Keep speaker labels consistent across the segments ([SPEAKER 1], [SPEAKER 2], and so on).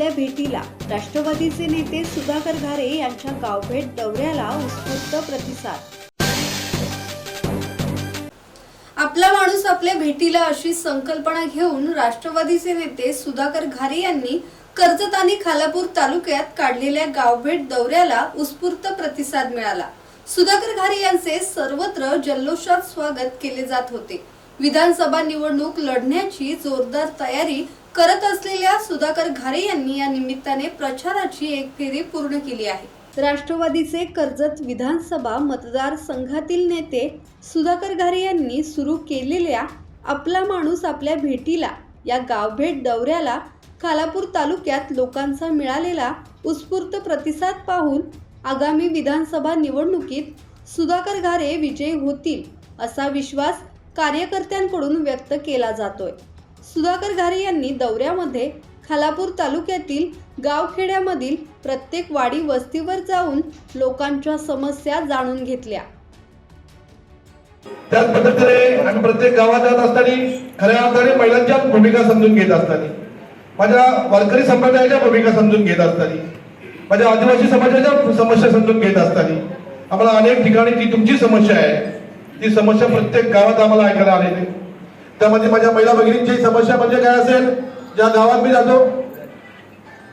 [SPEAKER 1] आपल्या भेटीला राष्ट्रवादीचे नेते सुधाकर घारे यांच्या गावभेट दौऱ्याला उत्स्फूर्त प्रतिसाद. आपला माणूस आपल्या भेटीला अशी संकल्पना घेऊन राष्ट्रवादीचे नेते सुधाकर घारे यांनी कर्जत आणि खालापूर तालुक्यात काढलेल्या गावभेट दौऱ्याला उत्स्फूर्त प्रतिसाद मिळाला. सुधाकर घारे यांचे सर्वत्र जल्लोषात स्वागत केले जात होते. विधानसभा निवडणूक लढण्याची जोरदार तयारी करत असलेल्या सुधाकर घारे यांनी या निमित्ताने प्रचाराची एक फेरी पूर्ण केली आहे. राष्ट्रवादीचे कर्जत विधानसभा मतदारसंघातील नेते सुधाकर घारे यांनी सुरू केलेल्या आपला माणूस आपल्या भेटीला या गावभेट दौऱ्याला खालापूर तालुक्यात लोकांचा मिळालेला उत्स्फूर्त प्रतिसाद पाहून आगामी विधानसभा निवडणुकीत सुधाकर घारे विजयी होतील असा विश्वास कार्यकर्त्यांकडून व्यक्त केला जातोय. सुधाकर घारे यांनी दौऱ्यामध्ये खालापूर तालुक्यातील गावखेड्यामधील प्रत्येक वाडी वस्तीवर जाऊन लोकांच्या समस्या जाणून घेतल्या.
[SPEAKER 2] त्याच पद्धतीने आम्ही प्रत्येक गावात जात असताना खऱ्या अर्थाने महिलांच्या भूमिका समजून घेत असताना माझ्या वारकरी संप्रदायाच्या भूमिका समजून घेत असताना माझ्या आदिवासी समाजाच्या समस्या समजून घेत असताना आम्हाला अनेक ठिकाणी ती तुमची समस्या आहे ती समस्या प्रत्येक गावात आम्हाला ऐकायला आलेली त्यामध्ये माझ्या महिला भगिनींची समस्या म्हणजे काय असेल ज्या गावात मी जातो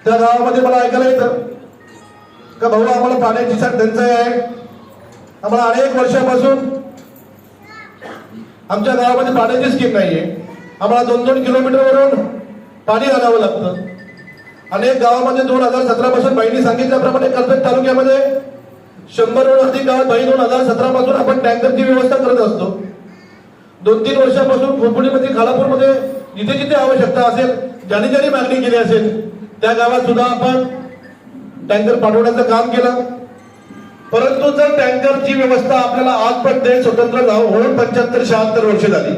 [SPEAKER 2] त्या गावामध्ये मला ऐकायला येतं. का भाऊ आम्हाला पाण्याची टंचाई आहे. आम्हाला अनेक वर्षापासून आमच्या गावामध्ये पाण्याची स्कीम नाहीये. आम्हाला दोन दोन किलोमीटरवरून पाणी आणावं लागतं. अनेक गावामध्ये दोन हजार सतरा पासून बहिणी सांगितल्याप्रमाणे कर्जत तालुक्यामध्ये शंभरहून अधिक गावात बाई दोन हजार सतरा पासून आपण टँकरची व्यवस्था करत असतो. दोन तीन वर्षापासून खोपोलीमध्ये खालापूरमध्ये जिथे जिथे आवश्यकता असेल ज्याने ज्याने मागणी केली असेल त्या गावात सुद्धा आपण टँकर पाठवण्याचं काम केलं. परंतु जर टँकरची व्यवस्था आपल्याला आज पण देश स्वतंत्र गाव होऊन पंच्याहत्तर शहात्तर वर्ष झाली.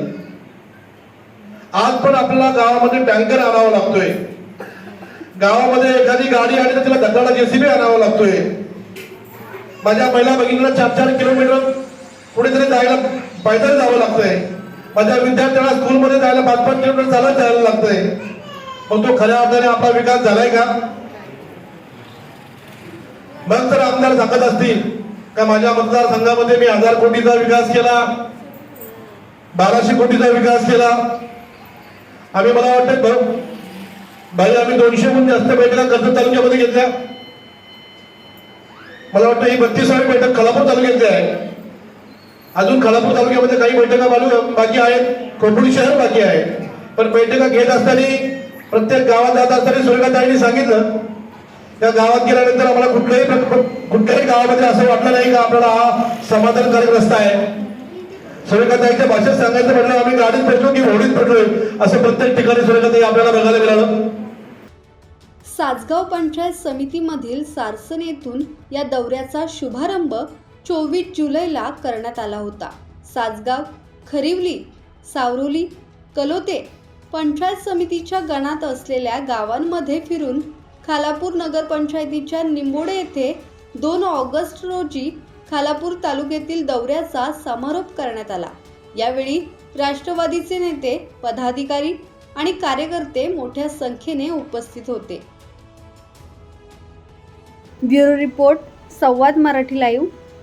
[SPEAKER 2] आज पण आपल्याला गावामध्ये टँकर आणावा लागतोय. गावामध्ये एखादी गाडी आली तर तिला दगडाला जेसीबी आणावा लागतोय. माझ्या महिला भगिनीला चार चार किलोमीटर कुठेतरी जायला पैदल जावं लागतंय. माझ्या विद्यार्थ्यांना स्कूलमध्ये जायला पाच पाच किलोमीटर चालत जायला लागतंय. मग तो खऱ्या अर्थाने आपला विकास झालाय का? मग तर आमदार सांगत असतील. का माझ्या मतदारसंघामध्ये मी हजार कोटीचा विकास केला? बाराशे कोटीचा विकास केला? आम्ही मला वाटतं भाऊ भाई आम्ही दोनशेहून जास्त बैठका कर्जत तालुक्यामध्ये घेतल्या. मला वाटतं ही बत्तीसावी बैठक कलापूर तालुक्यातली आहे. अजून खालापूर तालुक्यामध्ये काही बैठका बालू बाकी आहेत. खोपोली शहर बाकी आहे. पण बैठका घेत असताना प्रत्येक गावात जात असताना सुरेखाताईंनी सांगितलं. त्या गावात गेल्यानंतर आम्हाला कुठल्याही कुठल्याही गावामध्ये असं वाटलं नाही का आपल्याला हा समाधानकारक रस्ता आहे. सुरेखाताईच्या भाषेत सांगायचं म्हटलं आम्ही गाडीत पेटलो की होडीत पेटलोय? असं प्रत्येक ठिकाणी सुरेखाताई आपल्याला बघायला मिळालं.
[SPEAKER 1] सासगाव पंचायत समितीमधील सारसनेतून या दौऱ्याचा शुभारंभ चोवीस जुलैला करण्यात आला होता. सासगाव खरिवली सावरोली कलोते पंचायत समितीच्या गणात असलेल्या गावांमध्ये फिरून खालापूर नगरपंचायतीच्या निंबोडे येथे दोन ऑगस्ट रोजी खालापूर तालुक्यातील दौऱ्याचा समारोप करण्यात आला. यावेळी राष्ट्रवादीचे नेते पदाधिकारी आणि कार्यकर्ते मोठ्या संख्येने उपस्थित होते. Bureau report Samvad Marathi live.